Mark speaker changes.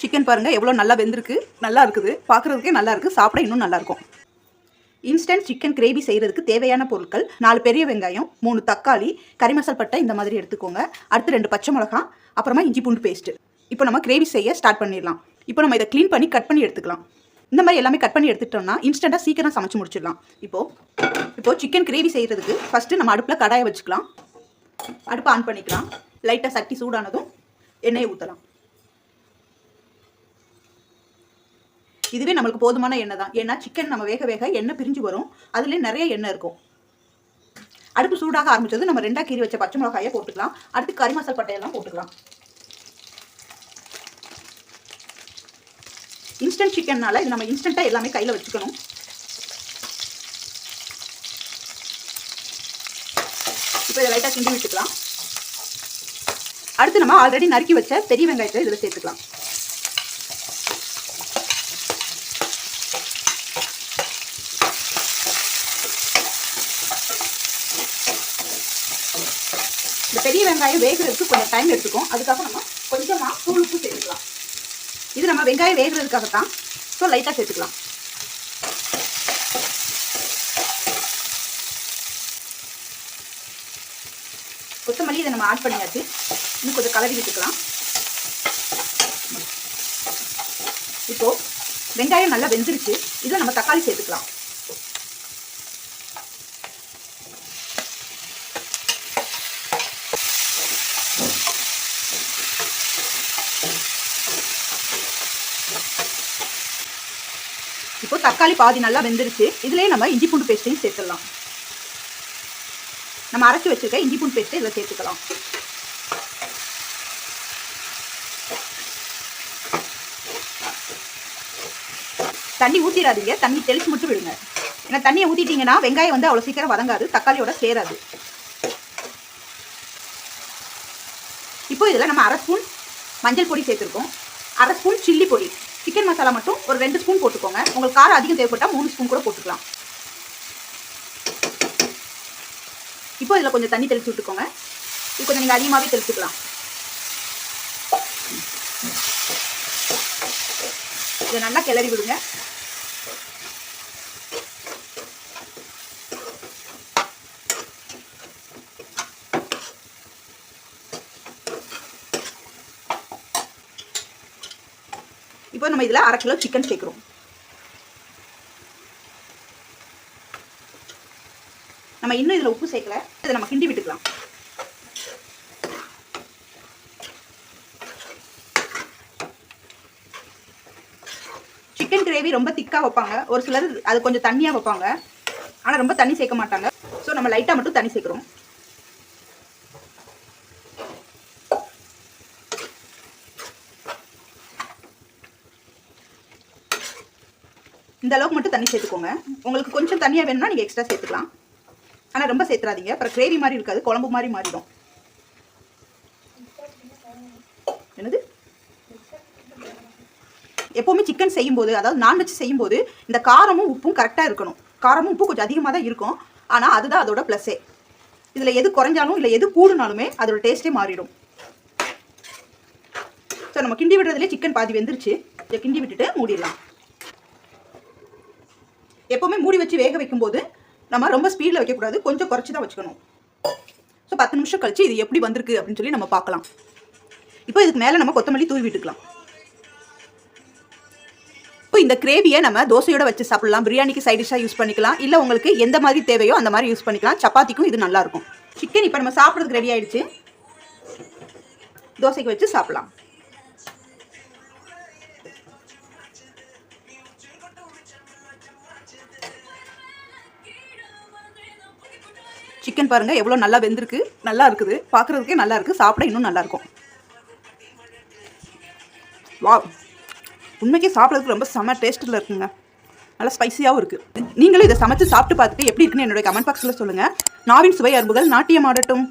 Speaker 1: Chicken பாருங்கள் எவ்வளோ நல்லா வெந்திருக்கு. நல்லா இருக்குது. பார்க்குறதுக்கே நல்லா இருக்குது சாப்பிட இன்னும் நல்லாயிருக்கும் இன்ஸ்டன்ட் சிக்கன் கிரேவி செய்கிறதுக்கு தேவையான பொருட்கள் நாலு பெரிய வெங்காயம் மூணு தக்காளி கறி மசால் பட்டை இந்த மாதிரி எடுத்துக்கோங்க. அடுத்து ரெண்டு பச்சை மிளகாய் அப்புறமா இஞ்சி பூண்டு பேஸ்ட்டு இப்போ நம்ம கிரேவி செய்ய ஸ்டார்ட் பண்ணிடலாம். இப்போ நம்ம இதை க்ளீன் பண்ணி கட் பண்ணி எடுத்துக்கலாம். இந்த மாதிரி எல்லாமே கட் பண்ணி எடுத்துட்டோம்னா இன்ஸ்டண்ட்டாக சீக்கிரம் சமைச்சு முடிச்சிடலாம். இப்போது இப்போது சிக்கன் கிரேவி செய்கிறதுக்கு ஃபஸ்ட்டு நம்ம அடுப்பில் கடாயை வச்சுக்கலாம். அடுப்பை ஆன் பண்ணிக்கலாம். லைட்டாக சட்டி சூடானதும் எண்ணெயை ஊற்றலாம் இதுவே நம்மளுக்கு போதுமான எண்ணெய் தான் ஏன்னா சிக்கன் நம்ம வேக வேக எண்ணெய் பிரிஞ்சு வரும். அதுலேயே நிறைய எண்ணெய் இருக்கும். அடுப்பு சூடாக ஆரம்பிச்சது நம்ம ரெண்டா கீரி வச்ச பச்சை மிளகாயை போட்டுக்கலாம். அடுத்து கறி மசால் பட்டையெல்லாம் போட்டுக்கலாம். இன்ஸ்டன்ட் சிக்கன்னால இது நம்ம இன்ஸ்டண்ட்டாக எல்லாமே கையில் வச்சுக்கணும். இப்போ இதை லைட்டாக கிண்டி விட்டுக்கலாம். அடுத்து நம்ம ஆல்ரெடி நறுக்கி வச்ச பெரிய வெங்காயத்தை இதில் சேர்த்துக்கலாம். இந்த பெரிய வெங்காயம் வேகிறதுக்கு கொஞ்சம் டைம் எடுத்துக்கும். அதுக்காக நம்ம கொஞ்சமாக தூள் உப்பு சேர்த்துக்கலாம். இது நம்ம வெங்காயம் வேகிறதுக்காக தான் ஸோ லைட்டாக சேர்த்துக்கலாம். கொத்தமல்லி இதை நம்ம ஆட் பண்ணியாச்சு. இன்னும் கொஞ்சம் கலரி விட்டுக்கலாம். இப்போது வெங்காயம் நல்லா வெந்துருச்சு. இதில் நம்ம தக்காளி சேர்த்துக்கலாம். இப்போ தக்காளி பாதி நல்லா வெந்துருச்சு. இதுலயே நம்ம இஞ்சி பூண்டு பேஸ்ட்டையும் சேர்த்துடலாம். நம்ம அரைச்சி வச்சிருக்க இஞ்சி பூண்டு பேஸ்ட்டை இதில் சேர்த்துக்கலாம். தண்ணி ஊற்றிடாதீங்க தண்ணி தெளிச்சு மட்டும் விடுங்க. ஏன்னா தண்ணியை ஊற்றிட்டீங்கன்னா வெங்காயம் வந்து அவ்வளோ சீக்கிரம் வதங்காது. தக்காளியோட சேராது. இப்போ இதில் நம்ம அரை ஸ்பூன் மஞ்சள் பொடி சேர்த்துருக்கோம். அரை ஸ்பூன் சில்லி பொடி. சிக்கன் மசாலா மட்டும் ஒரு ரெண்டு ஸ்பூன் போட்டுக்கோங்க. உங்களுக்கு காரம் அதிகம் தேவைப்பட்டால் மூணு ஸ்பூன் கூட போட்டுக்கலாம். இப்போ இதில் கொஞ்சம் தண்ணி தெளிச்சு விட்டுக்கோங்க. இது கொஞ்சம் நீங்கள் அதிகமாகவே தெளிச்சுக்கலாம். இதை நல்லா கிளறி விடுங்க. இப்போ நம்ம இதில் அரை கிலோ சிக்கன் சேர்க்குறோம். நம்ம இன்னும் இதில் உப்பு சேர்க்கல. இதை நம்ம கிண்டி விட்டுக்கலாம். சிக்கன் கிரேவி ரொம்ப திக்காக வைப்பாங்க. ஒரு சிலர் அது கொஞ்சம் தண்ணியாக வைப்பாங்க. ஆனால் ரொம்ப தண்ணி சேர்க்க மாட்டாங்க. ஸோ நம்ம லைட்டாக மட்டும் தண்ணி சேர்க்குறோம். இந்த அளவுக்கு மட்டும் தண்ணி சேர்த்துக்கோங்க. உங்களுக்கு கொஞ்சம் தண்ணியாக வேணும்னா நீங்கள் எக்ஸ்ட்ரா சேர்த்துக்கலாம். ஆனால் ரொம்ப சேர்த்துறாதீங்க. அப்புறம் கிரேவி மாதிரி இருக்காது குழம்பு மாதிரி மாறிடும். என்னது? எப்போவுமே சிக்கன் செய்யும்போது அதாவது நான்வெஜ் செய்யும்போது இந்த காரமும் உப்பும் கரெக்டாக இருக்கணும். காரமும் உப்பும் கொஞ்சம் அதிகமாக தான் இருக்கும். ஆனால் அதுதான் அதோட ப்ளஸ்ஸே இதில் எது குறைஞ்சாலும் இல்லை எது கூடுனாலுமே அதோட டேஸ்ட்டே மாறிடும். ஸோ நம்ம கிண்டி விடுறதுலேயே சிக்கன் பாதி வெந்துருச்சு. இதை கிண்டி விட்டுட்டு மூடிடலாம். எப்போவுமே மூடி வச்சு வேக வைக்கும்போது நம்ம ரொம்ப ஸ்பீடில் வைக்கக்கூடாது. கொஞ்சம் குறைச்சி தான் வச்சுக்கணும். ஸோ பத்து நிமிஷம் கழித்து இது எப்படி வந்திருக்கு அப்படின்னு சொல்லி நம்ம பார்க்கலாம். இப்போ இதுக்கு மேலே நம்ம கொத்தமல்லி தூவி விட்டுக்கலாம். இப்போ இந்த கிரேவியை நம்ம தோசையோட வச்சு சாப்பிடலாம். பிரியாணிக்கு சைட் டிஷ்ஷாக யூஸ் பண்ணிக்கலாம். இல்லை உங்களுக்கு எந்த மாதிரி தேவையோ அந்த மாதிரி யூஸ் பண்ணிக்கலாம். சப்பாத்திக்கும் இது நல்லாயிருக்கும் சிக்கன் இப்போ நம்ம சாப்பிட்றதுக்கு ரெடி ஆகிடுச்சு தோசைக்கு வச்சு சாப்பிடலாம். சிக்கன் பாருங்கள் எவ்வளோ நல்லா வெந்திருக்கு. நல்லா இருக்குது. பார்க்குறதுக்கே நல்லா இருக்குது சாப்பிட இன்னும் நல்லாயிருக்கும் வா உண்மைக்கு சாப்பிட்றதுக்கு ரொம்ப செம்ம டேஸ்ட்டில் இருக்குங்க. நல்லா ஸ்பைசியாகவும் இருக்குது நீங்களும் இதை சமைச்சு சாப்பிட்டு பார்த்துட்டு எப்படி இருக்குன்னு என்னுடைய கமெண்ட் பாக்ஸில் சொல்லுங்கள் நாவின் சுவை அரும்புகள் நாட்டியம் ஆடட்டும்.